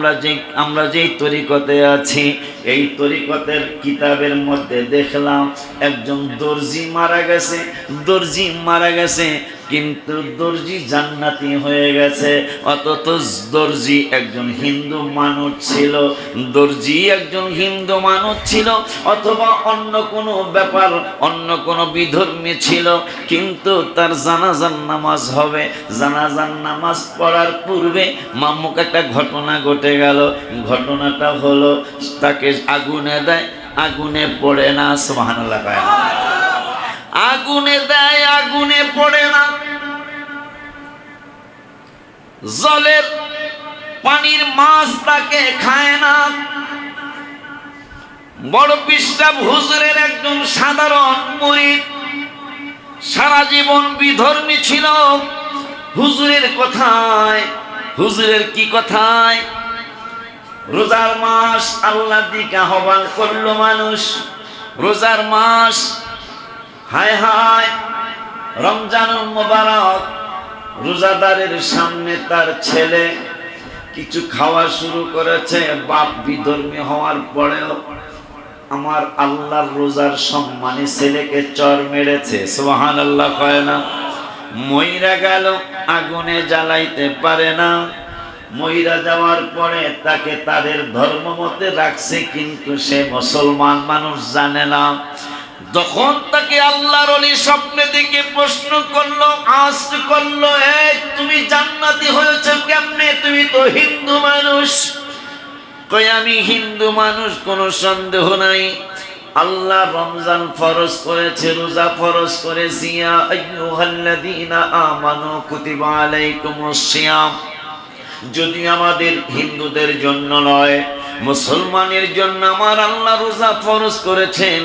আমরা যে, আমরা যেই তরিকতে আছি, এই তরিকতের কিতাবের মধ্যে দেখলাম একজন দর্জি মারা গেছে। দর্জি মারা গেছে। কিন্তু দর্জি জান্নাতি হয়ে গেছে। অথচ দর্জি একজন হিন্দু মানুষ ছিল, দর্জি একজন হিন্দু মানুষ ছিল, অথবা অন্য কোনো ব্যাপার, অন্য কোনো বিধর্মী ছিল। কিন্তু তার জানাজার নামাজ হবে। জানাজার নামাজ পড়ার পূর্বে মামুক একটা ঘটনা ঘটে গেল। ঘটনাটা হলো, তাকে আগুনে দেয়, আগুনে পড়ে না, সুবহানাল্লাহ, কয়। না। আগুনে দেয়, আগুনে পড়ে না। জলের পানির মাছ তাকে খায় না। বড় পিস্তাব হুজুরের একজন সাধারণ মরিদ। সারা জীবন বিধর্মী ছিল। হুজুরের কথায়, হুজুরের কি কথায়? রোজার মাস আল্লাহ দিকে আহ্বান করল মানুষ। রোজার মাস হায় হায়, রমজানুল মোবারক, রোজাদারের সামনে তার ছেলে কিছু খাওয়া শুরু করেছে, বাপ বিধর্মী হওয়ার পরেও আমার আল্লাহর রোজার সম্মানে ছেলেকে চর মেরেছে। সোহান আল্লাহ কয় না, মইরা গেল, আগুনে জ্বালাইতে পারে না। মইরা যাওয়ার পরে তাকে তাদের ধর্ম মতে রাখছে, কিন্তু সে মুসলমান মানুষ জানে না। যখন তাকে আল্লাহর অলি স্বপ্নে দিকে প্রশ্ন করল আস করল এই তুমি জান্নাতি হয়েছে কেমনে? তুমি তো হিন্দু মানুষ। কই আমি হিন্দু মানুষ, কোনো সন্দেহ নাই। আল্লাহ রমজান ফরজ করেছে, রোজা ফরজ করেছে। ইয়া আইয়ুহাল্লাযীনা আমানু কুতিবা আলাইকুমুস সিয়াম। যদি আমাদের হিন্দুদের জন্য নয়, মুসলমানের জন্য আমার আল্লাহ রোজা ফরজ করেছেন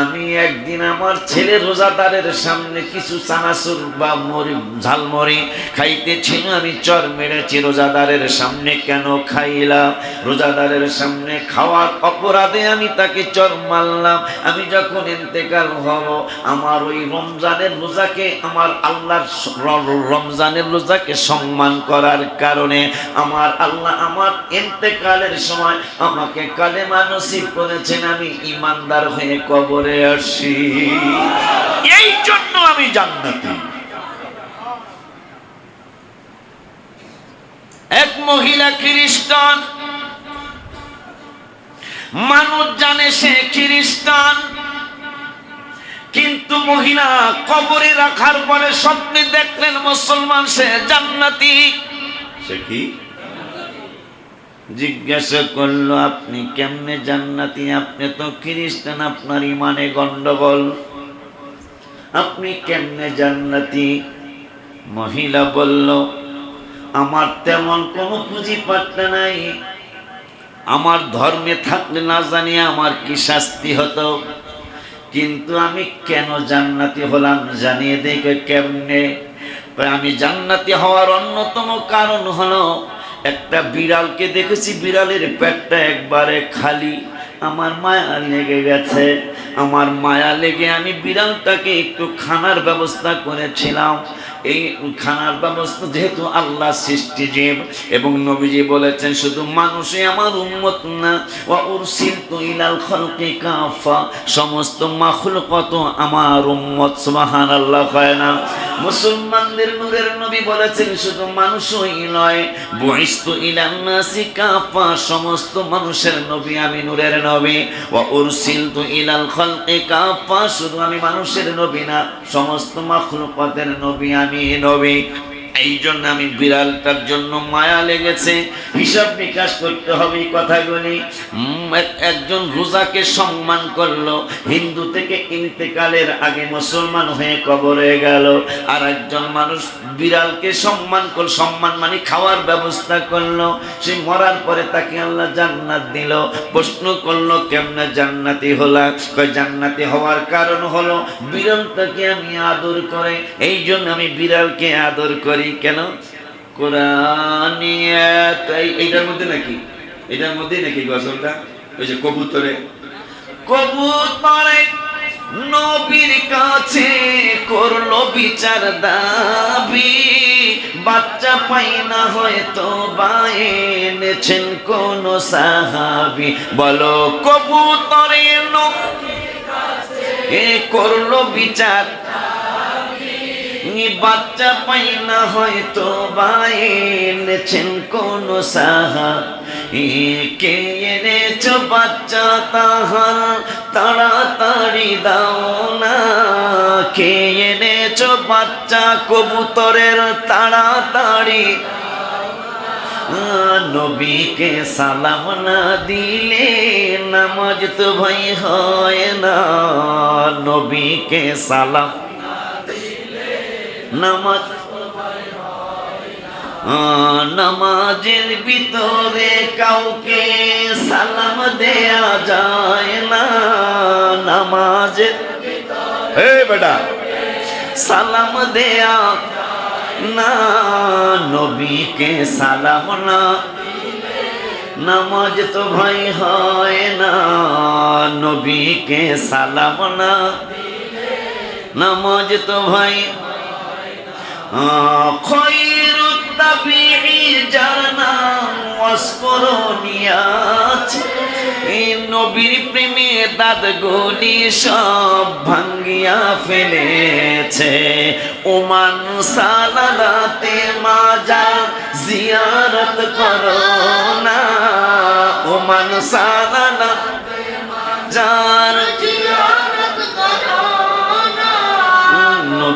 আমি একদিন আমার ছেলে রোজাদারের সামনে কিছু চানাচুর বা মরি ঝালমরি খাইতেছিল। আমি চর মেরেছি রোজাদারের সামনে। কেন খাইলাম? রোজাদারের সামনে খাওয়ার অপরাধে আমি তাকে চর মারলাম। আমি যখন ইন্তেকাল হব, আমার ওই রমজানের রোজাকে, আমার আল্লাহর রমজানের রোজাকে সম্মান করার কারণে আমার আল্লাহ আমার ইন্তেকালের সময় আমাকে কালেমা নসিব করেছেন। আমি ইমানদার হয়ে কবরে আসি। এই জন্য আমি জান্নাতি। এক মহিলা খ্রিস্টান মানুষ জানে সে খ্রিস্টান কিন্তু মহিলা কবরে রাখার পরে স্বপ্নে দেখলেন মুসলমান সে জান্নাতি। সে কি? জিজ্ঞাসা করল, আপনি কেমনে জান্নাতি? আপনি তো খ্রিস্টান, আপনার ইমানে গন্ডগোল আপনি কেমনে জান্নাতি? মহিলা বলল, আমার তেমন কোনো পুঁজি পাট্টা নাই। আমার ধর্মে থাকলে না জানি আমার কি শাস্তি হতো। কিন্তু আমি কেন জান্নাতি হলাম জানিয়ে কই কেমনে। আমি জান্নাতি হওয়ার অন্যতম কারণ হলো একটা বিড়ালকে দেখেছি, বিড়ালের পেটটা একবারে খালি। আমার মায়া লেগে গেছে, আমার মায়া লেগে আমি বিড়ালটাকে একটু খানার ব্যবস্থা করেছিলাম। এই খানার ব্যবস্থা যেহেতু আল্লাহ সৃষ্টি জীব এবং নবীজি বলেছেন, শুধু মানুষই আমার উন্মত না, ওয়া উরসিলতু ইলাল খালকি কাফা, সমস্ত মাখলুকত আমার উম্মত, সুবহানাল্লাহ, হয় না? মুসলমানদের নূরের নবী বলেছেন, শুধু মানুষই নয়, বুইস্তু ইলান নাসি কাফা, সমস্ত মানুষের নবী আমি নূরের নবী, ওয়া উরসিলতু ইলাল খালকি কাফা, শুধু আমি মানুষের নবী না, সমস্ত মাখলুকতের নবী আমি নবী। এই জন্য আমি বিড়ালটার জন্য মায়া লেগেছে। হিসাব নিকাশ করতে হবে এই কথাগুলি। একজন রোজাকে সম্মান করল, হিন্দু থেকে ইন্তেকালের আগে মুসলমান হয়ে কবরে গেল। আর একজন মানুষ বিড়ালকে সম্মান কর, সম্মান মানে খাওয়ার ব্যবস্থা করল। সে মরার পরে তাকে আল্লাহ জান্নাত দিল। প্রশ্ন করল, কেমনে জান্নাতি হলা? জান্নাতি হওয়ার কারণ হলো বিড়ালটাকে আমি আদর করে এই জন্য আমি বিড়ালকে আদর করি। কেন? কোরআনিয়াত এই- এইটার মধ্যে নাকি? এটার মধ্যেই নাকি গজলটা? ওই যে কবুতরে। কবুতরে নবীর কাছে করল বিচার দাবি। বাচ্চা পাই না হয়তো কোন সাহাবি। বলো কবুতরের নখ এ করল বিচার বাচ্চা পাই না হয়তো বা এনেছেন কোন সাহা। কে এনেছ বাচ্চা তাহার তাড়াতাড়ি দাও না। কে এনেছ বাচ্চা কবুতরের, তাড়াতাড়ি নবীকে সালাম না দিলে নামাজ তো ভাই হয় না। নবীকে সালাম নামাজ। নামাজের ভিতরে কাউকে সালাম দেয়া যায় না। নামাজের হে বেটা, সালাম দেয়া না। নবীকে সালাম না। নামাজ তো ভাই হয় না। নবীকে সালাম না। নামাজ তো ভাই খৈরুত তাবিঈ যার নাম আছে এই প্রেমে দাদগুলি সব ভাঙ্গিয়া ফেলেছে। ওমান সালালাতে মাজা জিয়ারত করো না। ওমান সালালা যার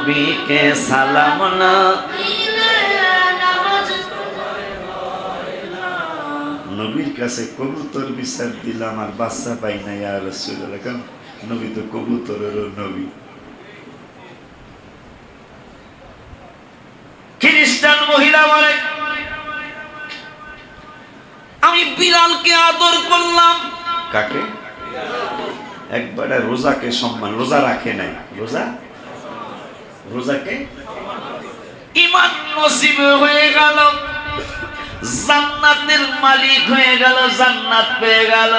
নবীকে সালাম না। নবীর কাছে কবুতর বিচার দিলাম আর বাচ্চা পাই না রাসূলুল্লাহ। কারণ নবী তো কবুতরেরও নবী। খ্রিস্টান মহিলা বলে আমি বিড়ালকে আদর করলাম। কাকে? একবারে রোজাকে সম্মান রোজা রাখে নাই। রোজা? রোজাকে? ইমান নসিব হয়ে গেল, জান্নাতের মালিক হয়ে গেল, জান্নাত পেয়ে গেল।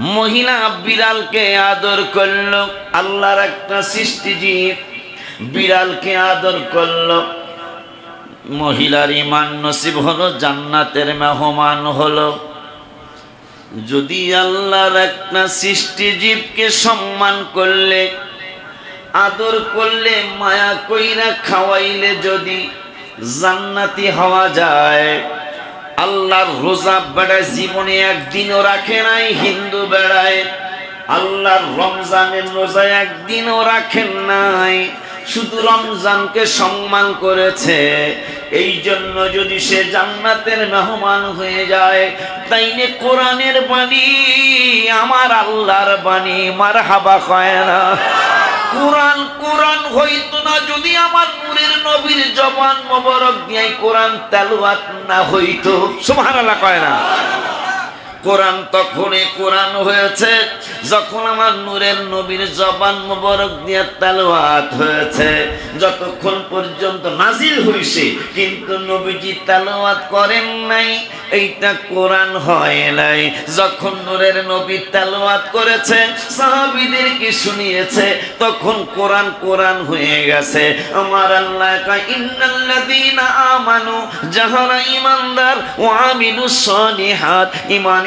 মহিলা বিড়ালকে আদর করল, আল্লাহর একটা সৃষ্টিজীব বিড়ালকে আদর করল। মহিলার ইমান নসিব হলো, জান্নাতের মেহমান হলো। যদি আল্লাহর একটা সৃষ্টিজীবকে সম্মান করলে আদর করলে, মায়া কইরা খাওয়াইলে যদি জান্নাতি হওয়া যায়। আল্লাহর রোজা বেড়ায় জীবনে একদিনও রাখে নাই হিন্দু বেড়ায়। আল্লাহর রমজানের রোজা একদিনও রাখেন নাই। শুধু রমজানকে সম্মান করেছে। এই জন্য যদি সে জান্নাতের মেহমান হয়ে যায়, তাই তাইলে কোরআনের বাণী, আমার আল্লাহর বাণী মার হাবা কয় না। কোরআন কোরআন হইতো না, যদি আমার নূরের নবীর জবান মোবারক দিয়ে কোরআন তেলুয়াত না হইতো। সুবহানাল্লাহ কয় না। কোরআন তখনই কোরআন হয়েছে, যখন আমার নূরের নবীর জবান মোবারক দিয়ে তেলাওয়াত হয়েছে। যতক্ষণ পর্যন্ত নাজিল হইছে, কিন্তু নবীজি তেলাওয়াত করেন নাই, এইটা কোরআন হয় নাই। যখন নূরের নবী তেলাওয়াত করেছে, সাহাবীদেরকে শুনিয়েছে, তখন কোরআন কোরআন হয়ে গেছে। আমার আল্লাহ কয়, ইন্নাল্লাযীনা আমানু, যাহারা ঈমানদার, ওয়া আমিলুস সলিহাত।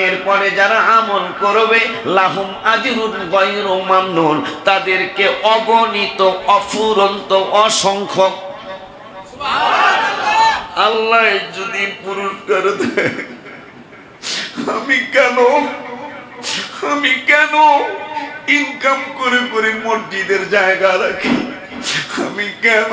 ঈমানের পরে যারা আমল করবে, লাহুম আজরুন গায়রু মামনুন, তাদেরকে অগণিত, অফুরন্ত, অসংখ্য আল্লাহ যদি পুরস্কার আমি কেন? আমি কেন ইনকাম করে করে মসজিদের জায়গা রাখি? আমি কেন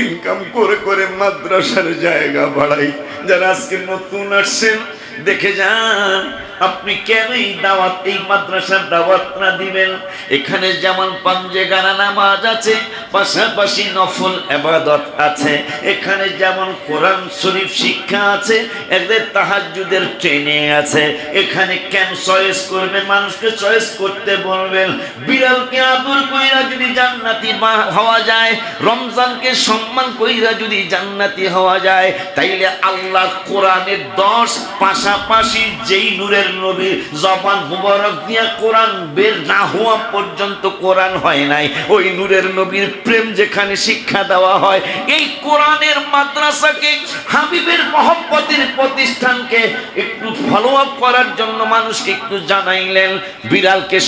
ইনকাম করে করে মাদ্রাসার জায়গা বাড়াই? যারা আজকে নতুন আসছেন দেখে যান। আপনি কেন এই দাওয়াত, এই মাদ্রাসার দাওয়াত না দিবেন? এখানে যেমন পাঞ্জে গানা নামাজ আছে, পাশাপাশি নফল এবাদত আছে। এখানে যেমন কোরআন শরীফ শিক্ষা আছে, এদের তাহাজুদের ট্রেনিং আছে। এখানে কেন চয়েস করবেন? মানুষকে চয়েস করতে বলবেন। বিড়ালকে আদর কইরা যদি জান্নাতি হওয়া যায়, রমজানকে সম্মান কইরা যদি জান্নাতি হওয়া যায়, তাইলে আল্লাহ কোরআনের দশ পাশাপাশি যেই নূরের নবী, জবান মুবারক দিয়া কোরআন বের না হওয়া পর্যন্ত কোরআন হয় নাই। ওই নূরের নবীর প্রেম যেখানে শিক্ষা দেওয়া হয়, এই কোরআনের মাদ্রাসাকে, হাবিবের মহব্বতের প্রতিষ্ঠানকে একটু ফলো আপ করার জন্য মানুষকে একটু জানাইলেন, বিড়ালকে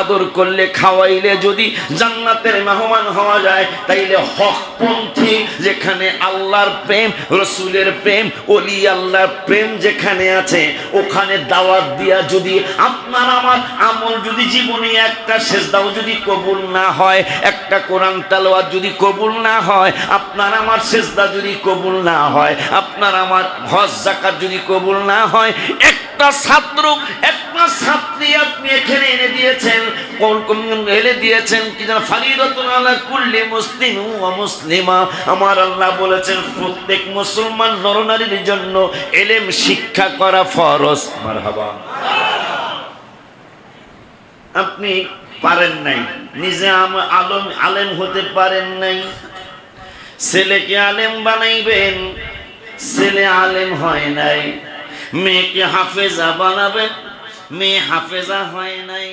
আদর করলে খাওয়াইলে যদি জান্নাতের মেহমান হওয়া যায়, তাইলে হকপন্থী যেখানে আল্লাহর প্রেম, রসুলের প্রেম অলি আল্লাহর প্রেম যেখানে আছে, ওখানে দাওয়াত দিয়া যদি আপনার আমার আমল যদি জীবনে একটা সেজদাও যদি কবুল না হয়, একটা কোরআন তালোয়ার যদি কবুল না হয়, আপনার আমার সেজদা যদি কবুল না হয়, আপনার আমার হজ, জাকাত যদি কবুল না হয় একটা ছাত্র, একটা ছাত্রী আপনি এখানে এনে দিয়েছেন, কোন কোন এনে দিয়েছেন কি যেন ফারিদতুন আলা কুল্লি মুসলিম ওয়া মুসলিমা। আমার আল্লাহ বলেছেন, প্রত্যেক মুসলমান নরনারীর জন্য এলেম শিক্ষা করা ফরজ। মারহাবা। আপনি পারেন নাই। নিজে আলম আলেম হতে পারেন নাই। ছেলেকে আলেম বানাইবেন, ছেলে আলেম হয় নাই। মেয়েকে হাফেজা বানাবেন মেয়ে হাফেজা হয় নাই।